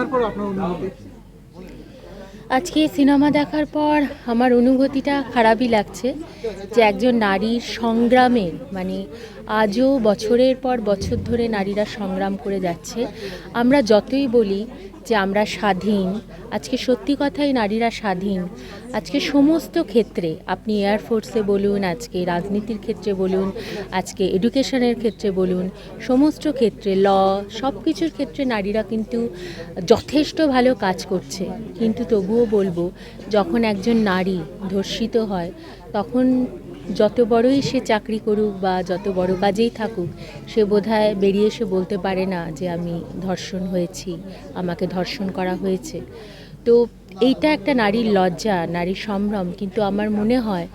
দেখার পর আপনার অনুভূতি? আজকে সিনেমা দেখার পর আমার অনুভূতিটা খারাপই লাগছে যে একজন নারীর সংগ্রামের মানে আজও বছরের পর বছর ধরে নারীরা সংগ্রাম করে যাচ্ছে। আমরা যতই বলি যে আমরা স্বাধীন। আজকে সত্যি কথাই নারীরা স্বাধীন। আজকে সমস্ত ক্ষেত্রে, আপনি এয়ারফোর্সে বলুন, আজকে রাজনীতির ক্ষেত্রে বলুন, আজকে এডুকেশনের ক্ষেত্রে বলুন, সমস্ত ক্ষেত্রে ল সব কিছুর ক্ষেত্রে নারীরা কিন্তু যথেষ্ট ভালো কাজ করছে। কিন্তু তবুও বলব, যখন একজন নারী ধর্ষিত হয়, তখন যত বড়ই সে চাকরি করুক বা যত বড় কাজেই থাকুক, সে বোধহয় বেরিয়ে এসে বলতে পারে না যে আমি ধর্ষণ হয়েছি, আমাকে ধর্ষণ করা হয়েছে। তো এইটা একটা নারীর লজ্জা, নারীর সম্ভ্রম। কিন্তু আমার মনে হয়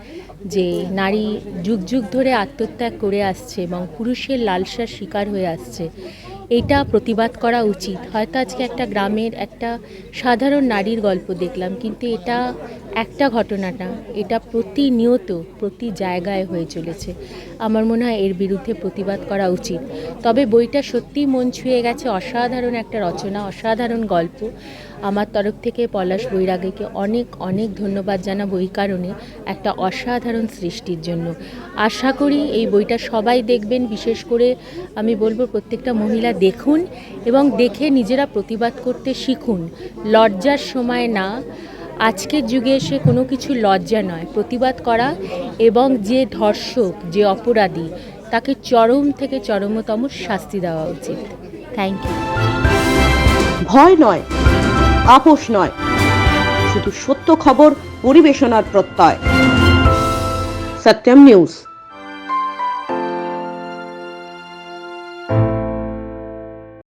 যে নারী যুগ যুগ ধরে আত্মত্যাগ করে আসছে এবং পুরুষের লালসার শিকার হয়ে আসছে। এটা প্রতিবাদ করা উচিত। হয়তো আজকে একটা গ্রামের একটা সাধারণ নারীর গল্প দেখলাম, কিন্তু এটা একটা ঘটনাটা এটা প্রতিনিয়ত প্রতি জায়গায় হয়ে চলেছে। আমার মনে হয় এর বিরুদ্ধে প্রতিবাদ করা উচিত। তবে বইটা সত্যিই মন ছুঁয়ে গেছে, অসাধারণ একটা রচনা, অসাধারণ গল্প। আমার তরফ থেকে পলাশ বৈরাগীকে অনেক অনেক ধন্যবাদ জানাব এই কারণে একটা অসাধারণ সৃষ্টির জন্য। আশা করি এই বইটা সবাই দেখবেন, বিশেষ করে আমি বলব প্রত্যেকটা মহিলা দেখুন এবং দেখে নিজেরা প্রতিবাদ করতে শিখুন। লজ্জার সময় না। আজকের যুগে এসে কোনো কিছু লজ্জা নয়। প্রতিবাদ করা এবং যে ধর্ষক, যে অপরাধী, তাকে চরম থেকে চরমতম শাস্তি দেওয়া উচিত। থ্যাংক ইউ ভয় নয়, আপোষ নয়। শুধু সত্য খবর, পরিবেশনার প্রত্যয়। সত্যম নিউজ।